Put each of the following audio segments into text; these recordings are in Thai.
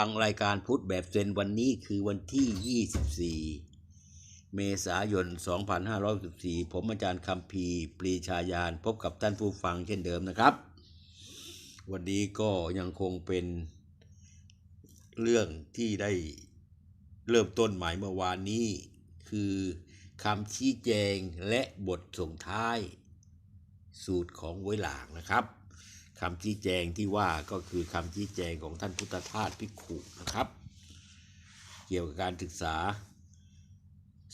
ฟังรายการพุทธแบบเซนวันนี้คือวันที่ 24 เมษายน 2564 ผมอาจารย์คำพีปรีชายาน พบกับท่านผู้ฟังเช่นเดิมนะครับ วันนี้ก็ยังคงเป็นเรื่องที่ได้เริ่มต้นใหมายเมื่อวานนี้ คือคำชี้แจงและบทส่งท้าย สูตรของไว้หลางนะครับ คำชี้แจงที่ว่าก็คือคำชี้แจงของท่านพุทธทาสภิขุนะครับ เกี่ยวกับการศึกษา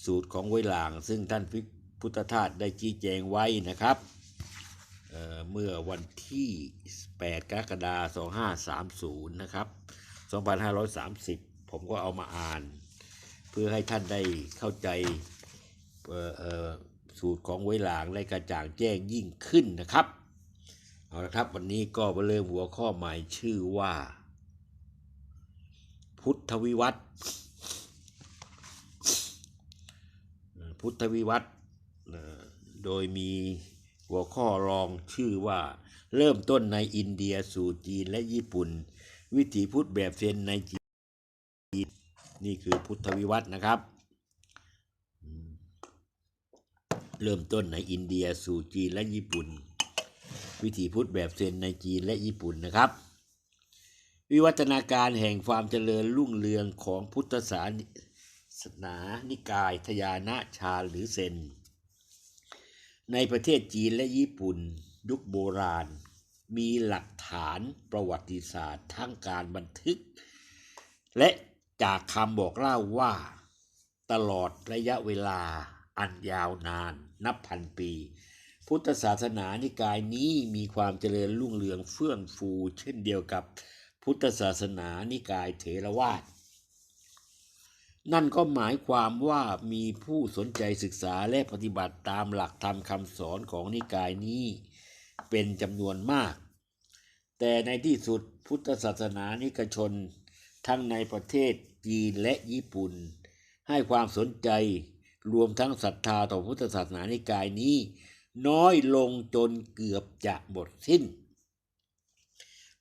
สูตรของไวหลาง ซึ่งท่านพุทธทาสได้ชี้แจงไว้นะครับเเมื่อวันที่ 8 กรกฎาคม 2530 นะครับ 2530 ผมก็เอามาอ่าน เพื่อให้ท่านได้เข้าใจสูตรของไวหลางและกระจ่างแจ้งยิ่งขึ้นนะครับ เอาละครับ วันนี้ก็มาเริ่มหัวข้อใหม่ชื่อว่า พุทธวิวัตรพุทธวิวัตรโดยมีหัวข้อรองชื่อว่าเริ่มต้นในอินเดียสู่จีนและญี่ปุ่น วิถีพุทธแบบเซนในจีน นี่คือพุทธวิวัตรนะครับ เริ่มต้นในอินเดียสู่จีนและญี่ปุ่น วิถีพุทธแบบเซนในจีนและญี่ปุ่นนะครับ วิวัฒนาการแห่งความเจริญรุ่งเรืองของพุทธศาสนานิกายทยานะชาหรือเซน ในประเทศจีนและญี่ปุ่น ยุคโบราณ มีหลักฐานประวัติศาสตร์ทั้งการบันทึก และจากคำบอกเล่าว่า ตลอดระยะเวลาอันยาวนานนับพันปี พุทธศาสนานิกายนี้มีความเจริญรุ่งเรืองเฟื่องฟู เช่นเดียวกับพุทธศาสนานิกายเถรวาทนั่นก็หมายความว่ามีผู้สนใจศึกษาและปฏิบัติตามหลักธรรมคำสอนของนิกายนี้เป็นจำนวนมาก แต่ในที่สุดพุทธศาสนานิกชน ทั้งในประเทศจีนและญี่ปุ่น ให้ความสนใจรวมทั้งศรัทธาต่อพุทธศาสนานิกายนี้ น้อยลงจนเกือบจะหมดสิ้น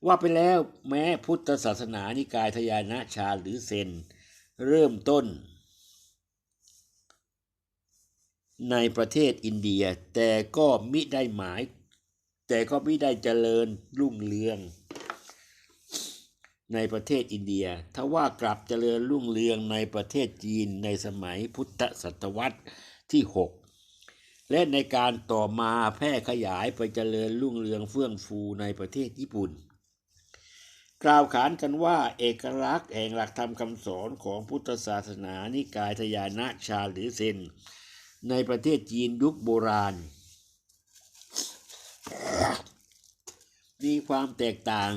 ว่าไปแล้วแม้พุทธศาสนานิกายทยานะชาหรือเซน เริ่มต้น ในประเทศอินเดียแต่ก็มิได้หมาย แต่ก็มิได้เจริญรุ่งเรือง ในประเทศอินเดียทว่ากลับเจริญรุ่งเรืองในประเทศจีนในสมัยพุทธศตวรรษที่ 6 และในการต่อมาแพร่ขยายไปเจริญรุ่งเรืองเฟื่องฟูในประเทศญี่ปุ่น กล่าวขานกันว่าเอกลักษณ์แห่งหลักธรรมคำสอนของพุทธศาสนานิกายทยานะชาหรือเซน ในประเทศจีนยุคโบราณ มีความแตกต่าง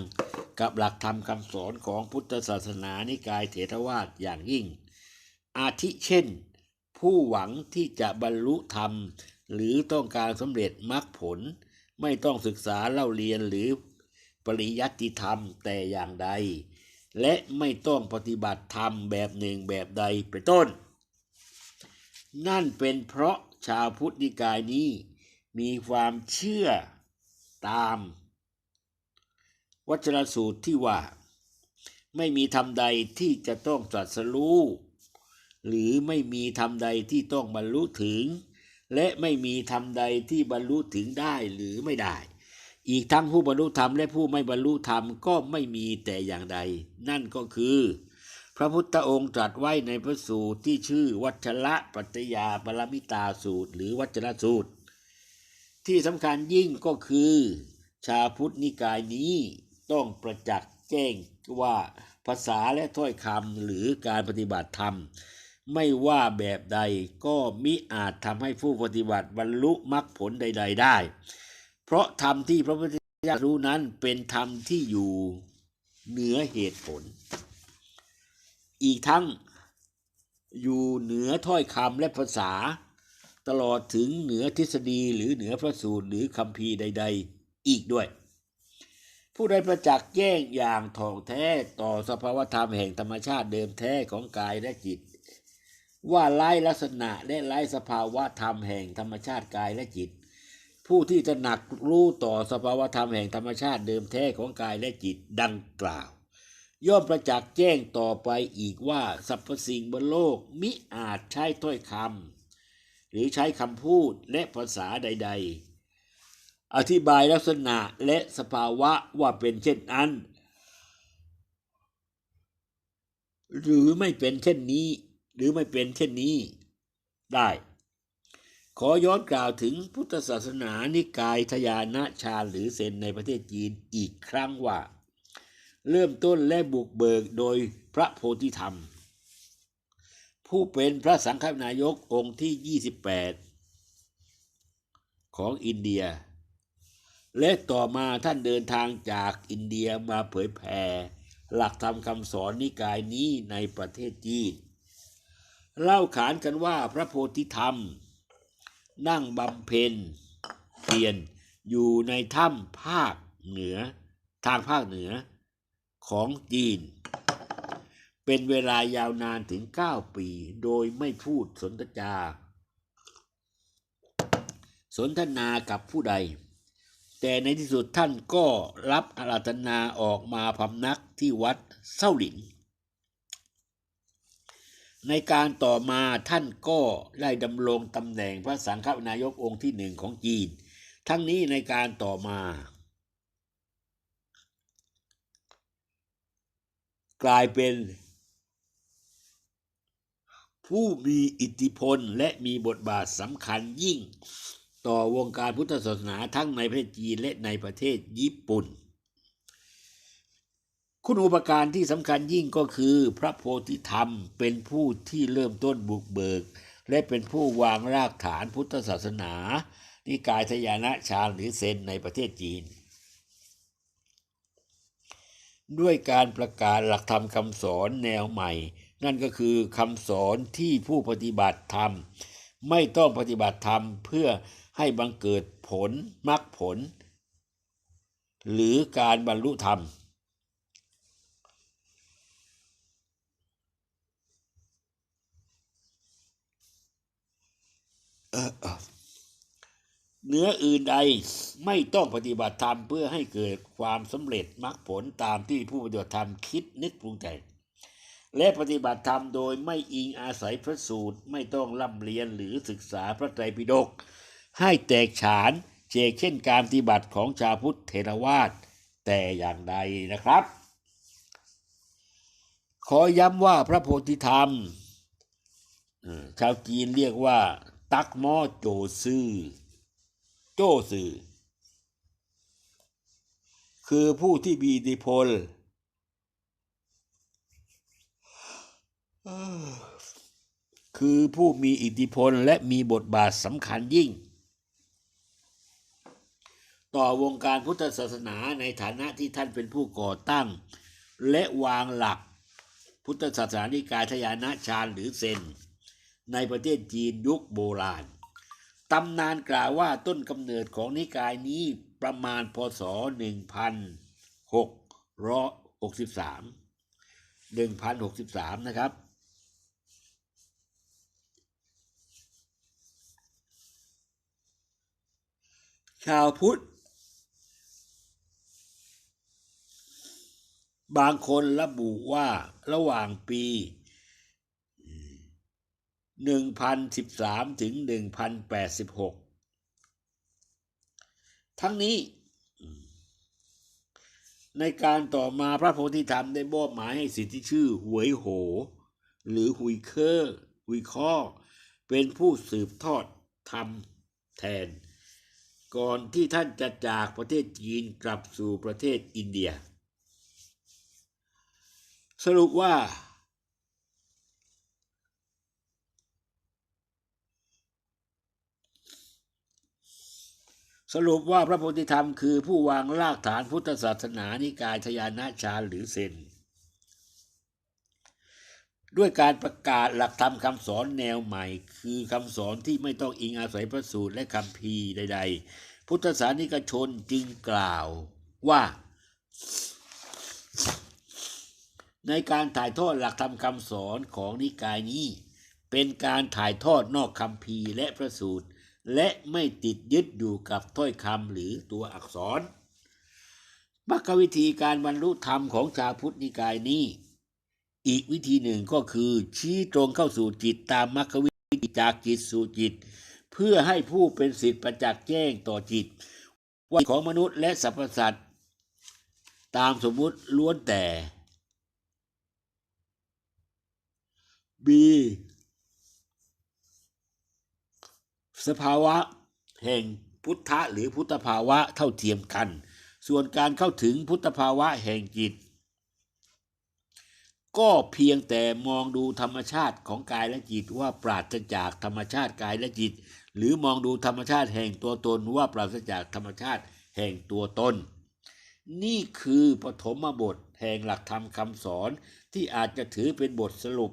กับหลักธรรมคำสอนของพุทธศาสนานิกายเถรวาทอย่างยิ่ง อาทิเช่น ผู้หวังที่จะบรรลุธรรม หรือต้องการสำเร็จมรรคผล ไม่ต้องศึกษาเล่าเรียนหรือปริยัติธรรมแต่อย่างใด และไม่ต้องปฏิบัติธรรมแบบหนึ่งแบบใดเป็นต้น นั่นเป็นเพราะชาวพุทธนิกายนี้ มีความเชื่อตาม วัจรสูตรที่ว่า ไม่มีธรรมใดที่จะต้องตรัสรู้ หรือไม่มีธรรมใดที่ต้องบรรลุถึง และไม่มีธรรมใดที่บรรลุถึงได้หรือไม่ได้ อีกทั้งผู้บรรลุธรรมและผู้ไม่บรรลุธรรมก็ไม่มีแต่อย่างใด นั่นก็คือ พระพุทธองค์ตรัสไว้ในพระสูตรที่ชื่อวัชระปัตยาปรมิตาสูตร หรือวัชระสูตร ที่สำคัญยิ่งก็คือ ชาพุทธนิกายนี้ต้องประจักษ์แจ้งว่าภาษาและถ้อยคำหรือการปฏิบัติธรรม ไม่ว่าแบบใดก็มิอาจทำให้ผู้ปฏิบัติบรรลุมรรคผลใด ๆ ได้ เพราะธรรมที่พระพุทธเจ้ารู้นั้นเป็นธรรมที่อยู่เหนือเหตุผล อีกทั้งอยู่เหนือถ้อยคำและภาษา ตลอดถึงเหนือทฤษฎีหรือเหนือพระสูตรหรือคำพีใด ๆ อีกด้วย ผู้ใดประจักษ์แจ้งอย่างถ่องแท้ต่อสภาวธรรมแห่งธรรมชาติเดิมแท้ของกายและจิต ว่าไล่ลักษณะและไล่สภาวะธรรมแห่งธรรมชาติกายและจิต ผู้ที่จะหนักรู้ต่อสภาวะธรรมแห่งธรรมชาติเดิมแท้ของกายและจิตดังกล่าว ย่อมประจักษ์แจ้งต่อไปอีกว่าสรรพสิ่งบนโลกมิอาจใช้ถ้อยคำหรือใช้คำพูดและภาษาใด ๆ อธิบายลักษณะและสภาวะว่าเป็นเช่นนั้น หรือไม่เป็นเช่นนี้ หรือไม่เป็นเช่นนี้ได้ ขอย้อนกล่าวถึงพุทธศาสนานิกายทยานะชาหรือเซนในประเทศจีนอีกครั้งว่า เริ่มต้นและบุกเบิกโดยพระโพธิธรรม ผู้เป็นพระสังฆนายกองค์ที่ 28 ของอินเดีย และต่อมาท่านเดินทางจากอินเดียมาเผยแผ่หลักธรรมคำสอนนิกายนี้ในประเทศจีน เล่าขานกันว่าพระโพธิธรรม นั่งบำเพ็ญเพียรอยู่ในถ้ำภาคเหนือ ทางภาคเหนือของจีน เป็นเวลายาวนานถึง 9 ปี โดยไม่พูดสนทจา สนทนากับผู้ใด แต่ในที่สุดท่านก็รับอาราธนาออกมาพำนักที่วัดเส้าหลิน ในการต่อมาท่านก็ได้ดำรงตำแหน่งพระสังฆนายกองค์ที่หนึ่งของจีน ทั้งนี้ในการต่อมา กลายเป็นผู้มีอิทธิพลและมีบทบาทสำคัญยิ่ง ต่อวงการพุทธศาสนาทั้งในประเทศจีนและในประเทศญี่ปุ่น คุณอุปการที่สำคัญยิ่งก็คือพระโพธิธรรมเป็นผู้ที่เริ่มต้นบุกเบิก และเป็นผู้วางรากฐานพุทธศาสนา นิกายทยานะชาหรือเซนในประเทศจีน ด้วยการประกาศหลักธรรมคำสอนแนวใหม่ นั่นก็คือคำสอนที่ผู้ปฏิบัติธรรม ไม่ต้องปฏิบัติธรรมเพื่อให้บังเกิดผลมรรคผล หรือการบรรลุธรรม เนื้ออื่นใดไม่ต้องปฏิบัติธรรมเพื่อให้เกิดความสำเร็จมรรคผลตามที่ผู้ปฏิบัติธรรมคิดนึกปรุงแต่งและปฏิบัติธรรมโดยไม่อิงอาศัยพระสูตรไม่ต้องร่ำเรียนหรือศึกษาพระไตรปิฎกให้แตกฉานเจกเช่นการปฏิบัติของชาวพุทธเทรวาสแต่อย่างใดนะครับ ขอย้ำว่าพระโพธิธรรม ชาวจีนเรียกว่า ตักหม้อโจซื่อ โจซื่อ คือผู้ที่มีอิทธิพลคือผู้มีอิทธิพลและมีบทบาทสำคัญยิ่ง ต่อวงการพุทธศาสนาในฐานะที่ท่านเป็นผู้ก่อตั้ง และวางหลัก พุทธศาสนานิกายทยานะชาญหรือเซน ในประเทศจีนยุคโบราณตำนานกล่าวว่าต้นกำเนิดของนิกายนี้ประมาณพศ 1663 1063 นะครับ ชาวพุทธ บางคนระบุว่าระหว่างปี 1013 ถึง 1086 ทั้งนี้ ในการต่อมาพระโพธิธรรมได้มอบหมายให้สิทธิชื่อหวยโห หรือหุยเคอร์หุยข้อ เป็นผู้สืบทอดธรรมแทน ก่อนที่ท่านจะจากประเทศจีนกลับสู่ประเทศอินเดีย สรุปว่า สรุปว่าพระโพธิธรรมคือผู้วางรากฐานพุทธศาสนานิกายทยานะชาหรือเซน ด้วยการประกาศหลักธรรมคำสอนแนวใหม่ คือคำสอนที่ไม่ต้องอิงอาศัยพระสูตรและคำพีใด ๆ พุทธศาสนิกชนจึงกล่าวว่าในการถ่ายทอดหลักธรรมคำสอนของนิกายนี้ เป็นการถ่ายทอดนอกคำพีและพระสูตร และไม่ติดยึดอยู่กับถ้อยคำหรือตัวอักษรมรรควิธีการบรรลุธรรมของชาวพุทธนิกายนี้ อีกวิธีหนึ่งก็คือชี้ตรงเข้าสู่จิตตามมรรควิธีจากจิตสู่จิต เพื่อให้ผู้เป็นสิทธิ์ประจักษ์แจ้งต่อจิต ว่าของมนุษย์และสรรพสัตว์ตามสมมุติล้วนแต่มี สภาวะแห่งพุทธะหรือพุทธภาวะเท่าเทียมกัน ส่วนการเข้าถึงพุทธภาวะแห่งจิต ก็เพียงแต่มองดูธรรมชาติของกายและจิตว่าปราศจากธรรมชาติกายและจิต หรือมองดูธรรมชาติแห่งตัวตนว่าปราศจากธรรมชาติแห่งตัวตน นี่คือปฐมบทแห่งหลักธรรมคำสอนที่อาจจะถือเป็นบทสรุป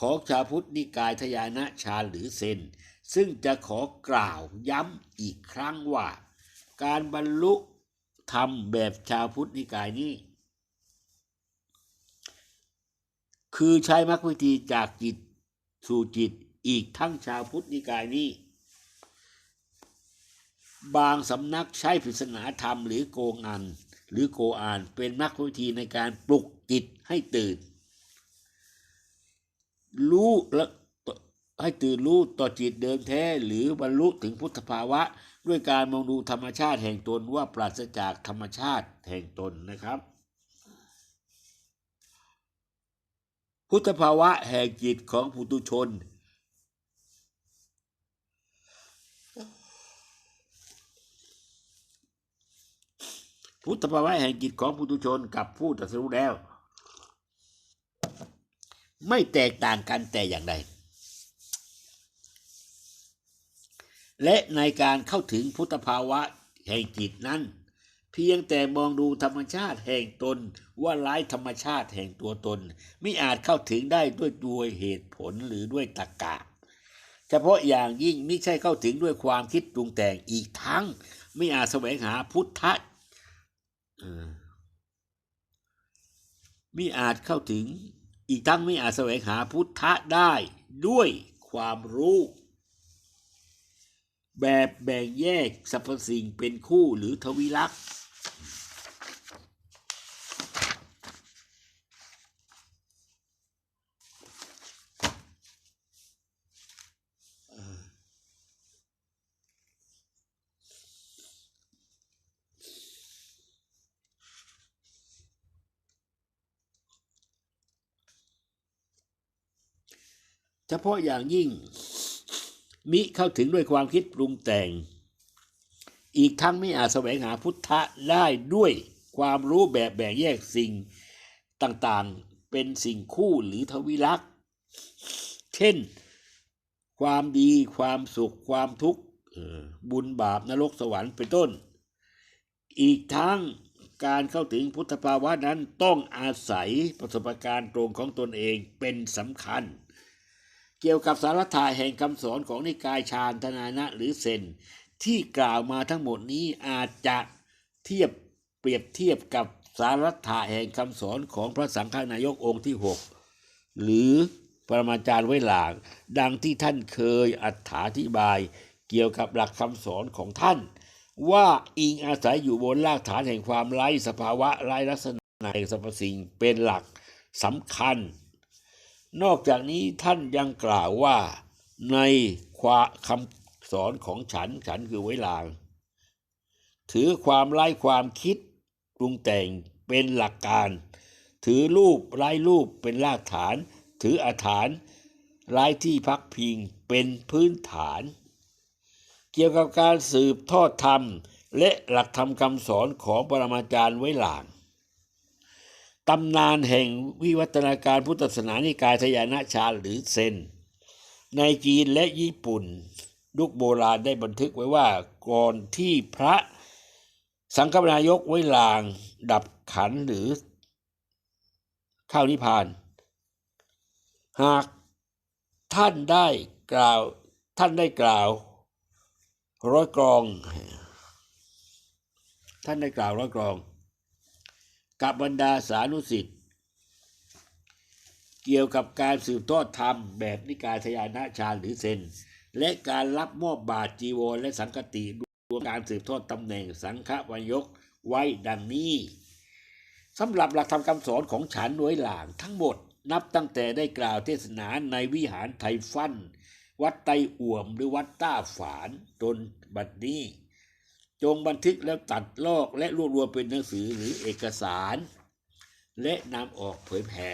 ของชาวพุทธนิกายทยานะชาหรือเซน ซึ่งจะขอกล่าวย้ำอีกครั้งว่า การบรรลุธรรมแบบชาวพุทธนิกายนี้ คือใช้มรรควิธีจากจิตสู่จิตอีกทั้งชาวพุทธนิกายนี้ บางสำนักใช้ปริศนาธรรมหรือโกงอัน หรือโกอานเป็นมรรควิธีในการปลุกจิตให้ตื่น รู้และให้ตื่นรู้ต่อจิตเดิมแท้ หรือบรรลุถึงพุทธภาวะ ด้วยการมองดูธรรมชาติแห่งตนว่าปราศจากธรรมชาติแห่งตนนะครับ พุทธภาวะแห่งจิตของปุตุชน พุทธภาวะแห่งจิตของปุตุชนกับผู้ตรัสรู้แล้ว ไม่แตกต่างกันแต่อย่างใด และในการเข้าถึงพุทธภาวะแห่งจิตนั้น เพียงแต่มองดูธรรมชาติแห่งตนว่าร้ายธรรมชาติแห่งตัวตน ไม่อาจเข้าถึงได้ด้วยด้วยเหตุผลหรือด้วยตรรกะ เฉพาะอย่างยิ่งไม่ใช่เข้าถึงด้วยความคิดปรุงแต่งอีกทั้ง ไม่อาจแสวงหาพุทธะไม่อาจเข้าถึง อีกทั้งไม่อาจแสวงหาพุทธะได้ด้วยความรู้ แบบแบ่งแยกสรรพสิ่งเป็นคู่หรือทวิลักษณ์ เฉพาะอย่างยิ่ง มิเข้าถึงด้วยความคิดปรุงแต่ง อีกทั้งไม่อาจแสวงหาพุทธะได้ด้วยความรู้แบบแบ่งแยกสิ่งต่างๆ เป็นสิ่งคู่หรือทวิลักษ์เช่น ความดีความสุขความทุกข์บุญบาปนรกสวรรค์เป็นต้น อีกทั้งการเข้าถึงพุทธภาวะนั้นต้องอาศัยประสบการณ์ตรงของตนเองเป็นสำคัญ เกี่ยวกับสาระถ่ายแห่งคำสอนของนิกายชาญธนานะหรือเซนที่กล่าวมาทั้งหมดนี้อาจจะเทียบเปรียบเทียบกับสาระถ่ายแห่งคำสอนของพระสังฆนายกองค์ที่ 6 หรือปรมาจารย์ไว้หลาง ดังที่ท่านเคยอธิบาย เกี่ยวกับหลักคำสอนของท่าน ว่าอิงอาศัยอยู่บนรากฐานแห่งความไร้สภาวะไร้ลักษณะแห่งสรรพสิ่งเป็นหลักสำคัญ นอกจากนี้ท่านยังกล่าวว่าในความคำสอนของฉันฉันคือไว้ลาง ถือความไร้ความคิดปรุงแต่งเป็นหลักการ ถือรูปไร้รูปเป็นรากฐาน ถืออาฐานไร้ที่พักพิงเป็นพื้นฐาน เกี่ยวกับการสืบทอดธรรม และหลักธรรมคำสอนของปรมาจารย์ไว้หลาง ตำนานแห่งวิวัฒนาการพุทธศาสนานิกายทยานะชาหรือเซน ในจีนและญี่ปุ่นยุคโบราณได้บันทึกไว้ว่าก่อนที่พระสังฆนายกไว้ลาง ดับขันหรือเข้านิพพาน หากท่านได้กล่าวท่านได้กล่าว ร้อยกรอง ท่านได้กล่าวร้อยกรอง กับบรรดาสานุสิทธิ์เกี่ยวกับการสืบทอดธรรมแบบนิกายทยานะชาหรือเซน และการรับมอบบาตจีวรและสังกติตัวการสืบทอดตำแหน่งสังฆวายกไว้ดังนี้สำหรับหลักธรรมคำสอนของฉันหน่วยหลางทั้งหมดนับตั้งแต่ได้กล่าวเทศนาในวิหารไทฟัน วัดไตอ่วมหรือวัดต้าฝานจนบัดนี้ จงบันทึกแล้วตัดลอกและรวบรวมเป็นหนังสือหรือเอกสาร และนำออกเผยแผ่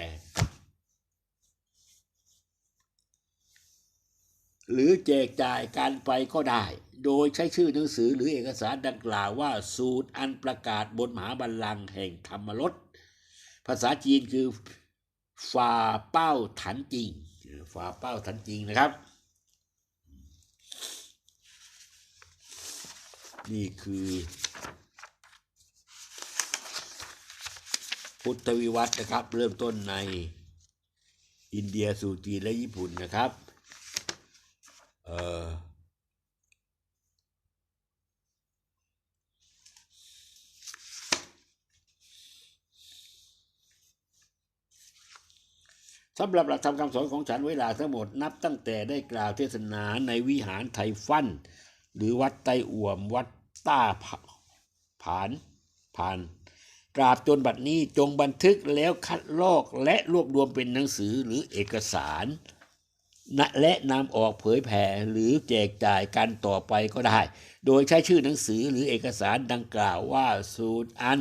หรือแจกจ่ายการไปก็ได้ โดยใช้ชื่อหนังสือหรือเอกสารดังกล่าวว่า สูตรอันประกาศบนมหาบัลลังก์แห่งธรรมรสภาษาจีนคือฟาเป้าถันจริงฟาเป้าถันจริงนะครับ นี่คือ พุทธวิวัฒน์นะครับ เริ่มต้นในอินเดียสู่จีนและญี่ปุ่นนะครับเอ่อสำหรับหลักธรรมคำสอนของฉันเวลาทั้งหมดนับตั้งแต่ได้กล่าวเทศนาในวิหารไทฟัน หรือวัดไตอ่วมวัด ต้าผานผ่านตราบจนบัดนี้จงบันทึกแล้วคัดลอกและรวบรวมเป็นหนังสือหรือเอกสารนะและนำออกเผยแผ่หรือแจกจ่ายกันต่อไปก็ได้ โดยใช้ชื่อหนังสือหรือเอกสารดังกล่าวว่าสูตรอัน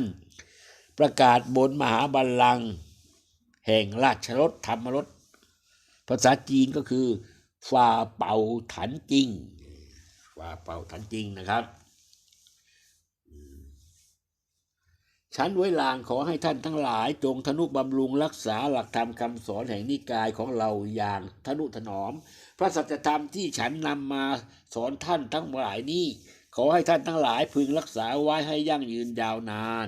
ประกาศบนมหาบัลลังก์แห่งราชรถธรรมรถ ภาษาจีนก็คือฟาเป่าถันจริงฟาเป่าถันจริงนะครับ ฉันไว้ลางขอให้ท่านทั้งหลายจงทนุบำรุงรักษาหลักธรรมคำสอนแห่งนิกายของเราอย่างทนุถนอม พระสัจธรรมที่ฉันนำมาสอนท่านทั้งหลายนี้ ขอให้ท่านทั้งหลายพึงรักษาไว้ให้ยั่งยืนยาวนาน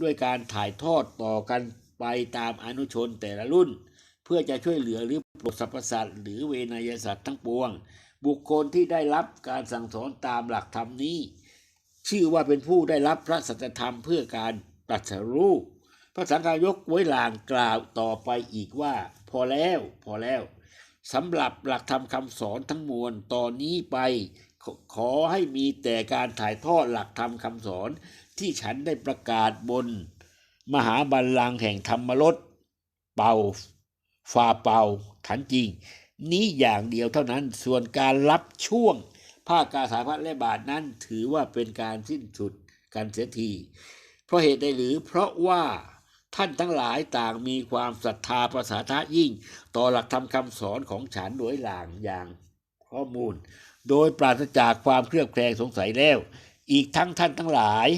ด้วยการถ่ายทอดต่อกันไปตามอนุชนแต่ละรุ่น เพื่อจะช่วยเหลือหรือปลดสรรพสัตว์หรือเวนยสัตว์ทั้งปวง บุคคลที่ได้รับการสั่งสอนตามหลักธรรมนี้ ชื่อว่าเป็นผู้ได้รับพระสัจธรรมเพื่อการ ตรัสรู้พระสังฆายกไว้ลางกล่าวต่อไปอีกว่า พอแล้ว พอแล้วสำหรับหลักธรรมคำสอนทั้งมวลตอนนี้ไปขอขอให้มีแต่การถ่ายทอดหลักธรรมคำสอนที่ฉันได้ประกาศบน มหาบัลลังก์แห่งธรรมรสเป่าฟาเป่าถันจริง นี้อย่างเดียวเท่านั้นส่วนการรับช่วง ภาคกาสาพัดและบาทนั้นถือว่าเป็นการสิ้นสุดกันเสียที เพราะเหตุใดหรือเพราะว่าท่านทั้งหลายต่างมีความศรัทธาประสาทะยิ่ง ต่อหลักธรรมคำสอนของฉันโดยหลางอย่างข้อมูล โดยปราศจากความเครือบแคลงสงสัยแล้ว อีกทั้งท่านทั้งหลาย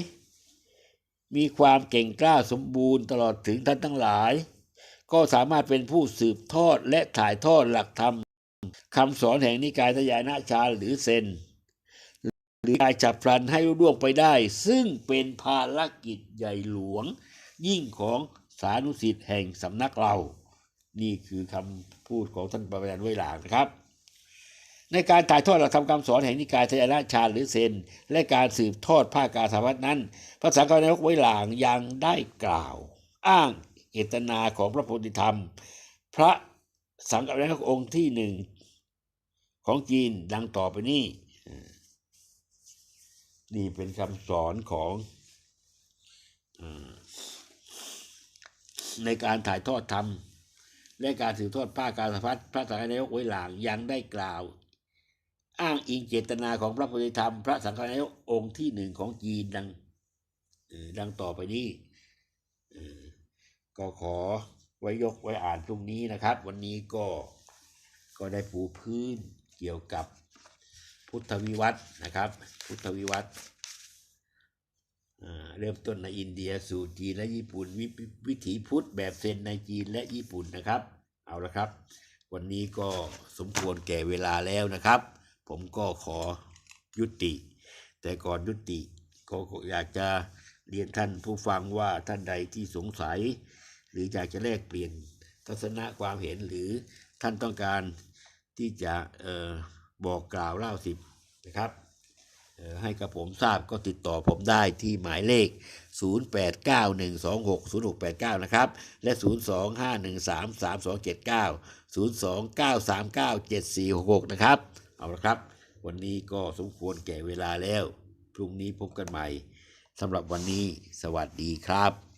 มีความเก่งกล้าสมบูรณ์ตลอดถึงท่านทั้งหลาย ก็สามารถเป็นผู้สืบทอดและถ่ายทอดหลักธรรมคำสอนแห่งนิกายทยานาชาหรือเซน หรือกายจับพลันให้ร่วงไปได้ ซึ่งเป็นภารกิจใหญ่หลวง ยิ่งของสานุสิทธิ์แห่งสำนักเรา นี่คือคำพูดของท่านประธานไวหลางนะครับ ในการถ่ายทอดหลักธรรมคำสอนแห่งนิกายทยานาชาหรือเซน และการสืบทอดภาคกาสาวัตนั้นพระสังฆนายกไวหลางยังได้กล่าว อ้างเจตนาของพระโพธิธรรม พระสังฆนายกองค์ที่หนึ่งของจีนดังต่อไปนี้ นี่เป็นคำสอนของอในการถ่ายทอดธรรม และการสืบทอดภาคการสพัฒพระสังฆนายกไว้หลางยังได้กล่าว อ้างอิงเจตนาของพระพธิธธรรม พระสังฆนายกองค์ที่หนึ่งของจีนดังดังต่อไปนี้ก็ขอไว้ยกไว้อ่านพรุ่งนี้นะครับ วันนี้ก็ก็ได้ปูพื้นเกี่ยวกับ พุทธวิวัฒนะครับ พุทธวิวัฒเริ่มต้นในอินเดียสู่จีนและญี่ปุ่นววิถีพุทธแบบเซนในจีนและญี่ปุ่นนะครับ เอาละครับ วันนี้ก็สมควรแก่เวลาแล้วนะครับ ผมก็ขอยุติ แต่ก่อนยุติก็อยากจะเรียนท่านผู้ฟังว่าท่านใดที่สงสัย หรืออยากจะแลกเปลี่ยนทัศนะความเห็นหรือท่านต้องการที่จะเออ บอกกล่าวเล่าสิบนะครับให้กับผมทราบก็ติดต่อผมได้ที่หมายเลข 0891260689 นะครับ และ 025133279 029397466 นะครับ เอาละครับ วันนี้ก็สมควรแก่เวลาแล้ว พรุ่งนี้พบกันใหม่สำหรับวันนี้สวัสดีครับ